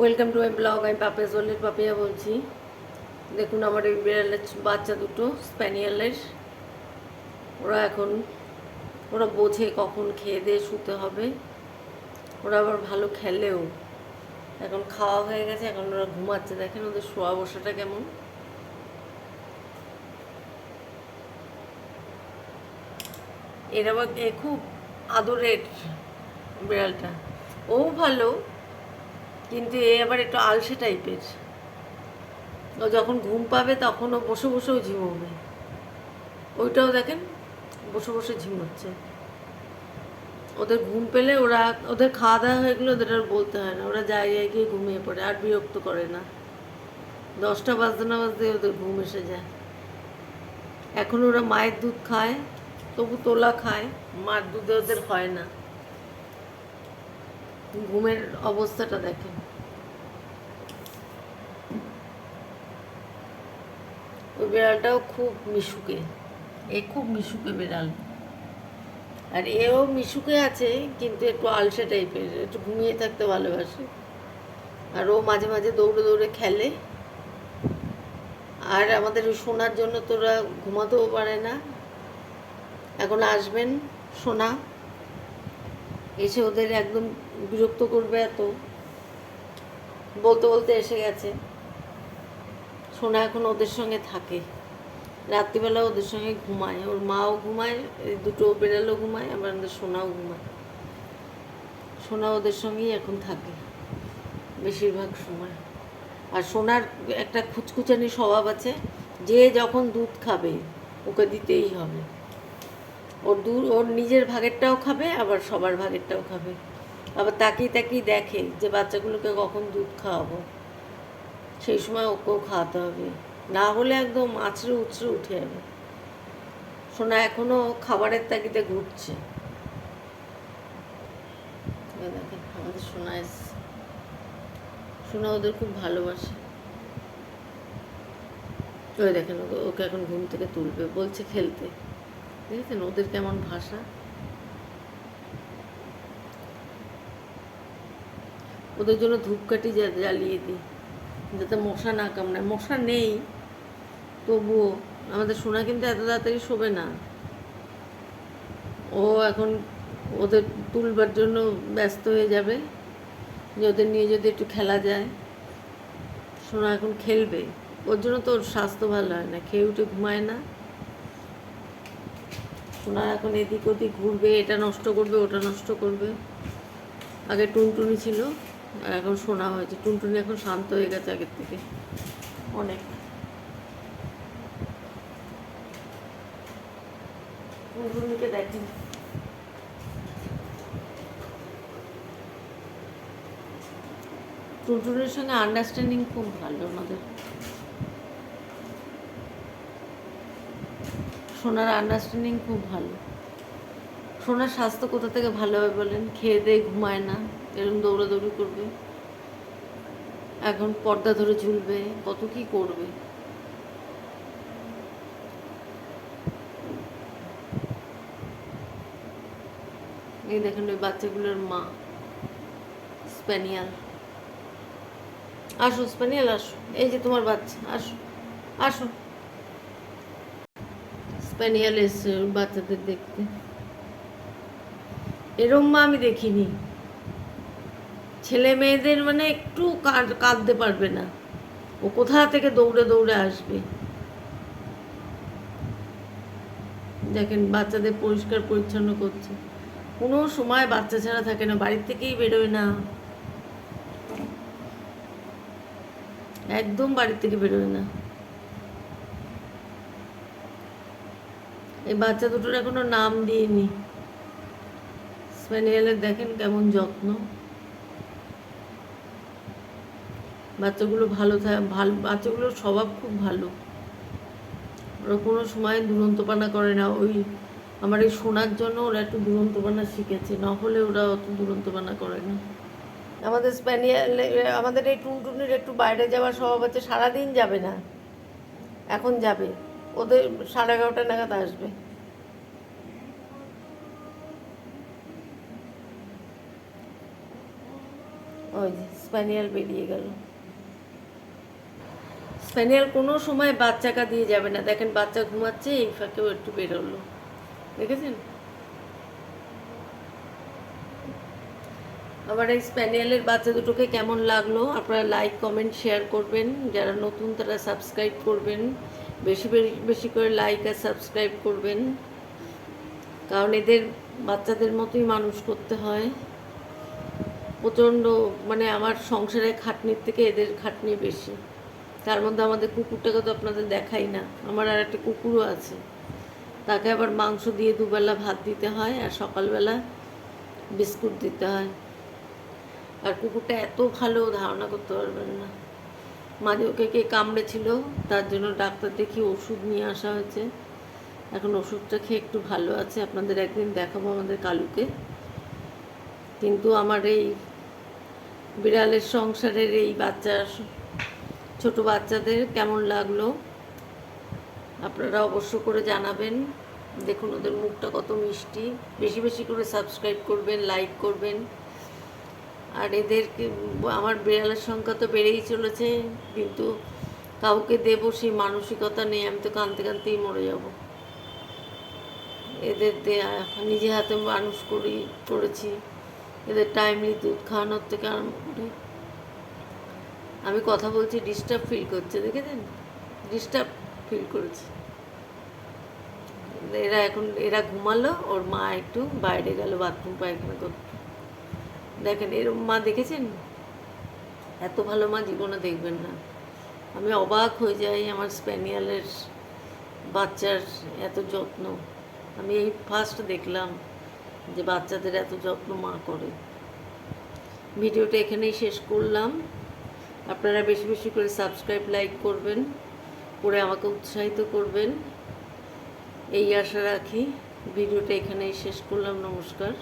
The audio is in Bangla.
ওয়েলকাম টু মাই ব্লগ আমি পাপিয়া জলের পাপিয়া বলছি। দেখুন, আমার এই বিড়ালের বাচ্চা দুটো, স্প্যানিয়ালের। ওরা এখন, ওরা বোঝে কখন খেয়ে দিয়ে শুতে হবে। ওরা আবার ভালো খেলেও। এখন খাওয়া হয়ে গেছে, এখন ওরা ঘুমাচ্ছে। দেখেন ওদের শোয়া বসাটা কেমন। এর আবার খুব আদরের বিড়ালটা। ও ভালো। কিন্তু এ আবার একটু আলসে টাইপের। ও যখন ঘুম পাবে তখন ও বসে বসেও ঝিমোবে। ওইটাও দেখেন, বসে বসে ঝিমোচ্ছে। ওদের ঘুম পেলে ওরা, ওদের খাওয়া দাওয়া হয়ে গেলে ওদের আর বলতে হয় না। ওরা জায়গায় গিয়ে ঘুমিয়ে পড়ে, আর বিরক্ত করে না। দশটা বাজতে না বাজতে ওদের ঘুম এসে যায়। এখন ওরা মায়ের দুধ খায়, তবু তোলা খায়, মার দুধে ওদের হয় না। ঘুমের অবস্থাটা দেখেন। ওই বিড়ালটাও খুব মিশুকে। এ খুব মিশুকে বিড়াল। আর এও মিশুকে আছে, কিন্তু একটু আলসে টাইপের, একটু ঘুমিয়ে থাকতে ভালোবাসে। আর ও মাঝে মাঝে দৌড়ে দৌড়ে খেলে। আর আমাদের শোনার জন্য তোরা ঘুমাতেও পারে না। এখন আসবেন সোনা। এসে ওদের একদম বিরক্ত করবে এত। বলতে বলতে এসে গেছে। সোনা এখন ওদের সঙ্গে থাকে। রাত্রিবেলা ওদের সঙ্গে ঘুমায়। ওর মাও ঘুমায়, এই দুটো বেড়ালও ঘুমায়, আবার আমাদের সোনাও ঘুমায়। সোনা ওদের সঙ্গেই এখন থাকে, বেশিরভাগ সময়। আর সোনার একটা খুচখুচানি স্বভাব আছে, যে যখন দুধ খাবে, ওকে দিতেই হবে। ওর দূর ওর নিজের ভাগেরটাও খাবে, আবার সবার ভাগেরটাও খাবে। আবার তাকিয়ে তাকিয়ে দেখে যে বাচ্চাগুলোকে কখন দুধ খাওয়াবো। সেই সময় ওকেও খাওয়াতে হবে। না হলে একদম আছড়ে উছড়ে উঠে যাবে। সোনা এখনও খাবারের তাগিদে ঘুরছে। দেখেন, আমাদের সোনা এসছে সোনা ওদের খুব ভালোবাসে। ওই দেখেন, ওকে এখন ঘুম থেকে তুলবে, বলছে খেলতে। দেখেছেন ওদের কেমন ভাষা? ওদের জন্য ধূপকাঠি জ্বালিয়ে দিই, যাতে মশা না কামড়ায়। মশা নেই, তবুও আমাদের সোনা কিন্তু এত তাড়াতাড়ি শোবে না। ও এখন ওদের তুলবার জন্য ব্যস্ত হয়ে যাবে, যে ওদের নিয়ে যদি একটু খেলা যায়। সোনা এখন খেলবে, ওর জন্য তো ওর স্বাস্থ্য ভালো হয় না, খেয়ে উঠে ঘুমায় না। সোনা এখন এদিক ওদিক ঘুরবে, এটা নষ্ট করবে, ওটা নষ্ট করবে। আগে টুনটুনি ছিল এখন সোনা হয়েছে। টুনটুনি এখন শান্ত হয়ে গেছে আগের থেকে। অনেক। টুনটুনিকে দেখেন টুনটুনির সঙ্গে আন্ডারস্ট্যান্ডিং খুব ভালো আমাদের। সোনার আন্ডারস্ট্যান্ডিং খুব ভালো। সোনার স্বাস্থ্য কোথা থেকে ভালো হবে বলেন? খেয়ে দিয়ে ঘুমায় না। এরকম দৌড়াদৌড়ি করবে। এখন পর্দা ধরে ঝুলবে, কত কি করবে? এই দেখেন ওই বাচ্চাগুলোর মা, স্প্যানিয়াল। আসো স্প্যানিয়াল, আসো। এই যে তোমার বাচ্চা, আসো আসো। স্প্যানিয়াল এসছে বাচ্চাদের দেখতে। এরম মা আমি দেখিনি। ছেলে মেয়েদের মানে একটু কাঁদতে পারবে না। ও কোথা থেকে দৌড়ে দৌড়ে আসবে? দেখেন, বাচ্চাদের পরিষ্কার, পরিচ্ছন্ন করছে। কোনো সময় বাচ্চা ছাড়া থাকে না, বাড়ির থেকেই বেরোয় না। একদম বাড়ির থেকে বেরোয় না। এই বাচ্চা দুটোর এখনও নাম দিইনি। স্প্যানিয়েলের দেখেন কেমন যত্ন। বাচ্চাগুলো ভালো ভালো, বাচ্চাগুলোর স্বভাব খুব ভালো। ওরা কোনো সময় দুরন্তপানা করে না। ওই আমার এই শোনার জন্য ওরা একটু দুরন্তপানা শিখেছে, না হলে ওরা অত দুরন্তপানা করে না। আমাদের স্প্যানিয়াল, আমাদের এই টুনটুনির একটু বাইরে যাওয়ার স্বভাব আছে, সারাদিন যাবে না। এখন যাবে। ওদের সাড়ে এগারোটা নাগাদ আসবে। ওই যে, স্প্যানিয়াল বেরিয়ে গেল। স্প্যানিয়াল কোনো সময় বাচ্চাকা দিয়ে যাবে না। দেখেন, বাচ্চা ঘুমাচ্ছে, এই ফাঁকেও একটু বেরোলো। দেখেছেন? আবার এই স্প্যানিয়ালের বাচ্চা দুটোকে কেমন লাগল? আপনারা লাইক, কমেন্ট, শেয়ার করবেন। যারা নতুন, তারা সাবস্ক্রাইব করবেন। বেশি বেশি করে লাইক আর সাবস্ক্রাইব করবেন। কারণ এদের বাচ্চাদের মতোই মানুষ করতে হয়। প্রচণ্ড মানে আমার সংসারে খাটনির থেকে এদের খাটনি বেশি। তার মধ্যে আমাদের কুকুরটাকে তো আপনাদের দেখাই না। আমার আর একটা কুকুরও আছে। তাকে আবার মাংস দিয়ে দুবেলা ভাত দিতে হয় আর সকালবেলা বিস্কুট দিতে হয়। আর কুকুরটা এত ভালো, ধারণা করতে পারবেন না। মাঝে ওকে কে কামড়েছিল, তার জন্য ডাক্তার দেখি ওষুধ নিয়ে আসা হয়েছে। এখন ওষুধটা খেয়ে একটু ভালো আছে। আপনাদের একদিন দেখাবো আমাদের কালুকে। কিন্তু আমার এই বিড়ালের সংসারের এই বাচ্চা ছোট বাচ্চাদের কেমন লাগল? আপনারা অবশ্য করে জানাবেন। দেখুন, ওদের মুখটা কত মিষ্টি। বেশি বেশি করে সাবস্ক্রাইব করবেন লাইক করবেন। আর এদেরকে, আমার বিড়ালের সংখ্যা তো বেড়েই চলেছে, কিন্তু কাউকে দেব সেই মানসিকতা নেই, আমি তো কাঁদতে কাঁদতেই মরে যাব। এদের দেয়া, নিজে হাতে মানুষ করি, করেছি। এদের টাইমলি দুধ খাওয়ানোর থেকে আরম্ভ করে। আমি কথা বলছি ডিস্টার্ব ফিল করছে, দেখেছেন? ডিস্টার্ব ফিল করেছে। এরা এখন, এরা ঘুমালো, ওর মা একটু বাইরে গেল বাথরুম পায়খানা করতে। দেখেন, এরম মা দেখেছেন? এত ভালো মা জীবনে দেখবেন না। আমি অবাক হয়ে যাই আমার স্প্যানিয়ালের বাচ্চার এত যত্ন। আমি এই ফার্স্ট দেখলাম যে বাচ্চাদের এত যত্ন মা করে। ভিডিওটা এখানেই শেষ করলাম। আপনারা বেশি বেশি করে সাবস্ক্রাইব লাইক করবেন, করে আমাকে উৎসাহিত করবেন। এই আশা রাখি ভিডিওটা এখানেই শেষ করলাম, নমস্কার।